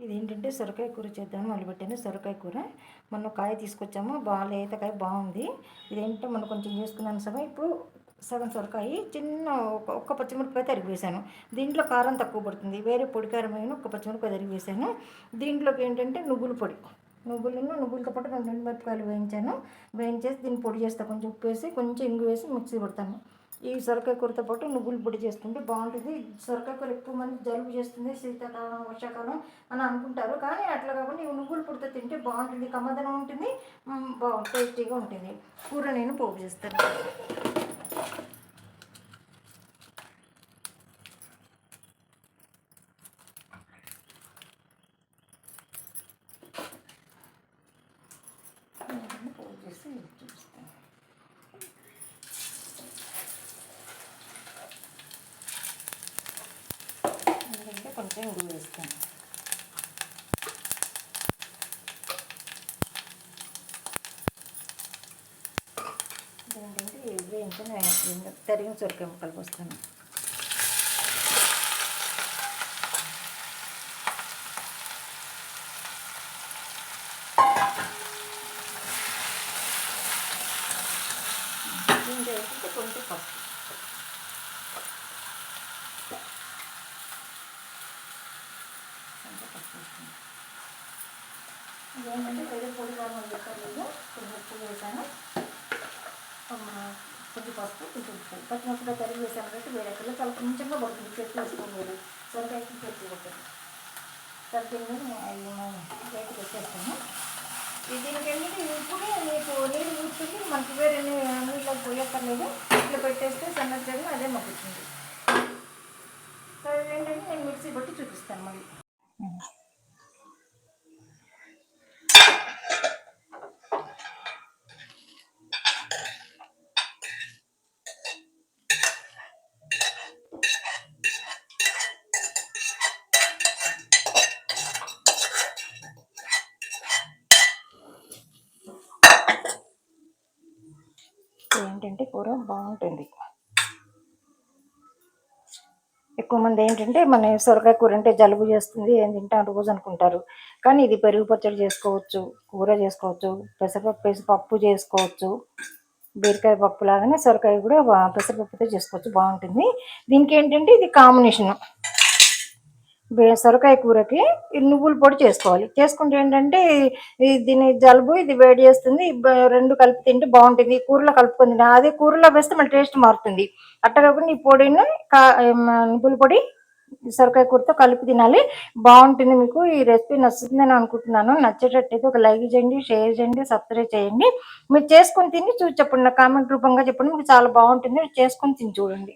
ఇది ఏంటంటే సొరకాయ కూర చేద్దామని మొదలుపెట్టాను సొరకాయ కూర మొన్న కాయ తీసుకొచ్చాము. బాగా లేతకాయ బాగుంది. ఇదేంటంటే మనం కొంచెం చేసుకున్నాను సగం. ఇప్పుడు సగం సొరకాయ చిన్న ఒక ఒక్క పచ్చిమిరపకాయ తరిగివేశాను దీంట్లో కారం తక్కువ పడుతుంది. వేరే పొడి కారం అయిన ఒక్క పచ్చిమిరపకాయ తరిగి వేసాను. దీంట్లోకి ఏంటంటే నువ్వుల పొడి. నువ్వులను నువ్వులతో పాటు రెండు రెండు మిరపకాయలు వేయించాను. వేయించేసి దీన్ని పొడి చేస్తాను కొంచెం ఉప్పు వేసి కొంచెం ఇంగు వేసి మిక్సీ పెడతాను ఈ సొరకాయ కూరతో పాటు నువ్వులు పొడి చేసుకుంటే బాగుంటుంది. సొరకాయ కూర ఎక్కువ మంది జలుబు చేస్తుంది శీతాకాలం వర్షాకాలం అని అనుకుంటారు. కానీ అట్లా కాకుండా ఈ నువ్వులు పొడితో తింటే బాగుంటుంది కమ్మదనం ఉంటుంది మ్, బాగుంది టేస్టీగా ఉంటుంది. కూర నేను పోపు చేస్తాను. పోపు చేసి చూపిస్తాను ఎందుకంటే వేస్తాను ఏంటంటే వేయించిన తరిగిన సొరకాయ ముక్కలు పోస్తాను కొంచెం పప్పు కొంచెం పసుపు వేస్తాను ఇదేంటంటే వేరే పొడి కావాలని చెప్పారు లేదు కొంచెం ఉప్పు వేసాను. కొంచెం పసుపు కొంచెం ఉప్పు. పచ్చిమిరపకాయ తరిగి వేసాను కాబట్టి వేరే కల్లా చాలా కొంచెంగా పడుతుంది. చెట్టు వేసుకొని మీరు సొరకాయకి చెట్టు పడుతుంది. సరిపోయింది బయటకు వచ్చేస్తాను ఇది దీనికి ఇప్పుడు మీకు నీళ్ళు ఊడుతుంది మనకి వేరే నీళ్ళకి పోయక్కర్లేదు. ఇట్లా పెట్టేస్తే సన్నగా అదే మగ్గుతుంది సో ఏంటంటే నేను మిక్సీ పట్టి చూపిస్తాను మళ్ళీ. ఏంటంటే కూర బాగుంటుంది. ఎక్కువ మంది ఏంటంటే మన సొరకాయ కూర అంటే జలుబు చేస్తుంది ఏం తింటాం రోజు అనుకుంటారు. కానీ ఇది పెరుగు పచ్చడి చేసుకోవచ్చు కూర చేసుకోవచ్చు పెసరపప్పు వేసి పప్పు చేసుకోవచ్చు బీరకాయ పప్పు లాగానే సొరకాయ కూడా పెసరపప్పుతో చేసుకోవచ్చు బాగుంటుంది. దీనికి ఏంటంటే ఇది కాంబినేషన్. సొరకాయ కూరకి నువ్వుల పొడి చేసుకోవాలి. చేసుకుంటే ఏంటంటే దీని జలుబు ఇది వేడి చేస్తుంది. రెండు కలిపి తింటే బాగుంటుంది. ఈ కూరలో కలుపుకొని తింటే అదే కూరలో వేస్తే మళ్ళీ టేస్ట్ మారుతుంది. అట్ట కాకుండా ఈ పొడిని కా నువ్వుల పొడి సొరకాయ కూరతో కలిపి తినాలి. బాగుంటుంది మీకు. ఈ రెసిపీ నచ్చుతుందని అనుకుంటున్నాను. నచ్చేటట్టయితే ఒక లైక్ చేయండి షేర్ చేయండి సబ్స్క్రైబ్ చేయండి. మీరు చేసుకొని తిని చూసి చెప్పండి. కామెంట్ రూపంగా చెప్పండి. మీకు చాలా బాగుంటుంది. చేసుకొని తిని చూడండి.